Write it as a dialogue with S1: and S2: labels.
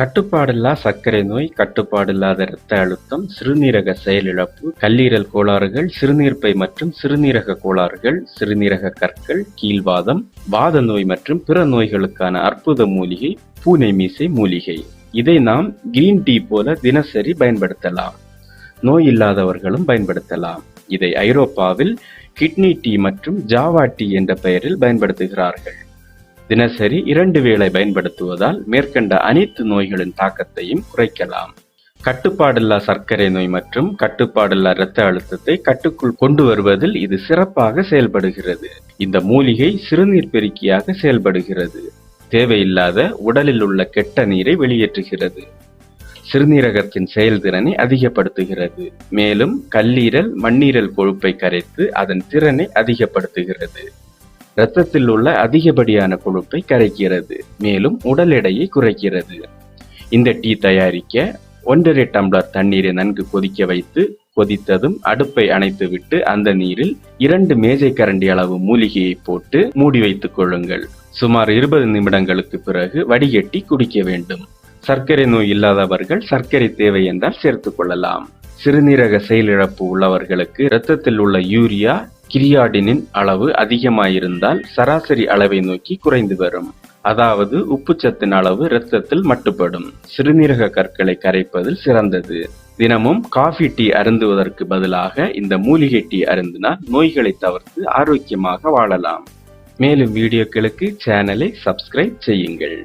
S1: கட்டுப்பாடில்லா சர்க்கரை நோய் கட்டுப்பாடில்லாத இரத்த அழுத்தம் சிறுநீரக செயலிழப்பு கல்லீரல் கோளாறுகள் சிறுநீர்ப்பை மற்றும் சிறுநீரக கோளாறுகள் சிறுநீரக கற்கள் கீழ்வாதம் வாத நோய் மற்றும் பிற நோய்களுக்கான அற்புத மூலிகை பூனை மீசை மூலிகை. இதை நாம் கிரீன் டீ போல தினசரி பயன்படுத்தலாம். நோய் இல்லாதவர்களும் பயன்படுத்தலாம். இதை ஐரோப்பாவில் கிட்னி டீ மற்றும் ஜாவா டீ என்ற பெயரில் பயன்படுத்துகிறார்கள். தினசரி இரண்டு வேளை பயன்படுத்துவதால் மேற்கண்ட அனைத்து நோய்களின் தாக்கத்தையும் குறைக்கலாம். கட்டுப்பாடில்லா சர்க்கரை நோய் மற்றும் கட்டுப்பாடில்லா இரத்த அழுத்தத்தை கட்டுக்குள் கொண்டு வருவதில் இது சிறப்பாக செயல்படுகிறது. இந்த மூலிகை சிறுநீர் பெருக்கியாக செயல்படுகிறது. தேவையில்லாத உடலில் உள்ள கெட்ட நீரை வெளியேற்றுகிறது. சிறுநீரகத்தின் செயல்திறனை அதிகப்படுத்துகிறது. மேலும் கல்லீரல் மண்ணீரல் கொழுப்பை கரைத்து அதன் திறனை அதிகப்படுத்துகிறது. இரத்தத்தில் உள்ள அதிகப்படியான கொழுப்பை கரைக்கிறது மேலும் உடல் எடையை குறைக்கிறது. இந்த டீ தயாரிக்க ஒன்றரை டம்ளர் தண்ணீரை நன்கு கொதிக்க வைத்து கொதித்ததும் அடுப்பை அணைத்துவிட்டு அந்த நீரில் இரண்டு மேஜை கரண்டி அளவு மூலிகையை போட்டு மூடி வைத்துக் கொள்ளுங்கள். சுமார் இருபது நிமிடங்களுக்கு பிறகு வடிகட்டி குடிக்க வேண்டும். சர்க்கரை நோய் இல்லாதவர்கள் சர்க்கரை தேவை என்றால் சேர்த்துக் கொள்ளலாம். சிறுநீரக செயலிழப்பு உள்ளவர்களுக்கு இரத்தத்தில் உள்ள யூரியா கிரியாடினின் அளவு அதிகமாயிருந்தால் சராசரி அளவை நோக்கி குறைந்து வரும். அதாவது உப்புச்சத்தின் அளவு இரத்தத்தில் மட்டுப்படும். சிறுநீரக கற்களை கரைப்பதில் சிறந்தது. தினமும் காஃபி டீ அருந்துவதற்கு பதிலாக இந்த மூலிகை டீ அருந்தினால் நோய்களை தவிர்த்து ஆரோக்கியமாக வாழலாம். மேலும் வீடியோக்களுக்கு சேனலை சப்ஸ்கிரைப் செய்யுங்கள்.